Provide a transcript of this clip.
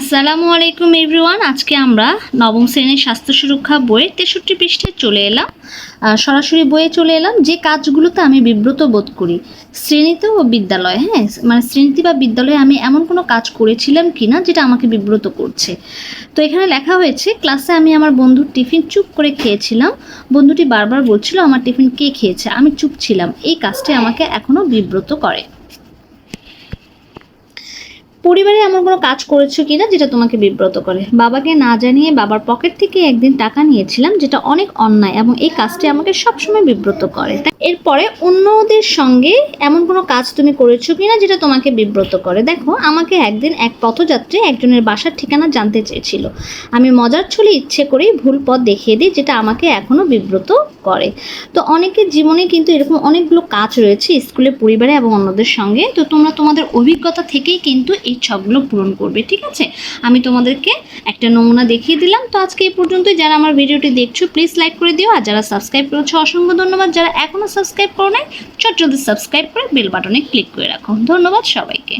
আসসালামু আলাইকুম এভরিওয়ান। আজকে আমরা নবম শ্রেণির স্বাস্থ্য সুরক্ষা বইয়ের তেষট্টি পৃষ্ঠে চলে এলাম। সরাসরি বইয়ে চলে এলাম যে কাজগুলোতে আমি বিব্রত বোধ করি। শ্রেণীতে ও বিদ্যালয়ে হ্যাঁ মানে শ্রেণীতে বা বিদ্যালয়ে আমি এমন কোনো কাজ করেছিলাম কি না যেটা আমাকে বিব্রত করছে। তো এখানে লেখা হয়েছে, ক্লাসে আমি আমার বন্ধুর টিফিন চুপ করে খেয়েছিলাম। বন্ধুটি বারবার বলছিল, আমার টিফিন কে খেয়েছে? আমি চুপ ছিলাম। এই কাজটি আমাকে এখনও বিব্রত করে। পরিবারে এমন কোনো কাজ করেছ কিনা যেটা তোমাকে বিব্রত করে? বাবাকে না জানিয়ে বাবার পকেট থেকে একদিন টাকা নিয়েছিলাম, যেটা অনেক অন্যায় এবং এই কাজটি আমাকে সবসময় বিব্রত করে। এরপরে অন্যদের সঙ্গে এমন কোনো কাজ তুমি করেছ কিনা যেটা তোমাকে বিব্রত করে? দেখো, আমাকে একদিন এক পথযাত্রী একজনের বাসার ঠিকানা জানতে চেয়েছিল। আমি মজার ছলে ইচ্ছে করেই ভুল পথ দেখিয়ে দিই, যেটা আমাকে এখনও বিব্রত করে। তো অনেকের জীবনে কিন্তু এরকম অনেকগুলো কাজ রয়েছে স্কুলে পরিবারে এবং অন্যদের সঙ্গে। তো তোমরা তোমাদের অভিজ্ঞতা থেকেই কিন্তু ছকগুলো পূরণ করবে, ঠিক আছে? আমি তোমাদেরকে একটা নমুনা দেখিয়ে দিলাম। তো আজকে এই পর্যন্তই। যারা আমার ভিডিওটি দেখছ প্লিজ লাইক করে দিও। আর যারা সাবস্ক্রাইব করেছ, অসংখ্য ধন্যবাদ। যারা এখনও সাবস্ক্রাইব করো নাই, চট জলদি সাবস্ক্রাইব করে বেল বাটনে ক্লিক করে রাখো। ধন্যবাদ সবাইকে।